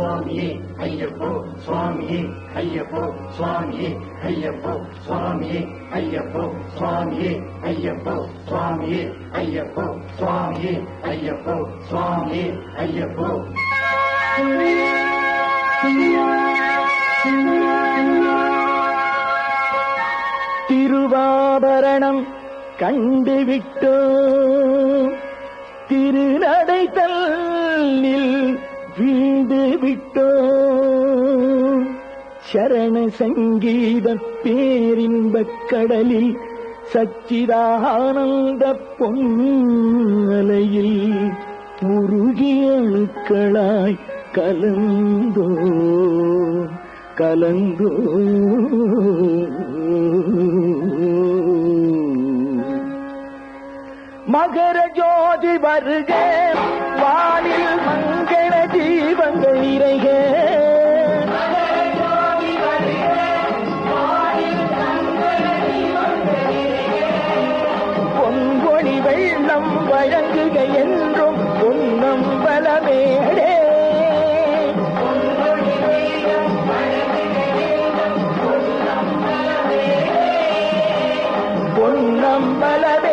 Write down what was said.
சுவாமியே ஐயப்போ சுவாமியே ஐயப்போ சுவாமியே ஐயப்போ சுவாமியே ஐயப்போ சுவாமியே ஐயப்போ சுவாமியே ஐயப்போ சுவாமியே ஐயப்போ சுவாமியே ஐயப்போ. திருவாபரணம் கண்டுவிட்டோ திரு விட்டோ சரண சங்கீத பேரின்பக் கடலில் சச்சிதானந்த பொன்னலையில் உருகிய அணுக்களாய் கலந்தோ கலந்தோ. மகர ஜோதி வருகே வானில் மங்கள வழங்குக என்றும் உன்னும் பலமேடே. பொன்னம் பலமே.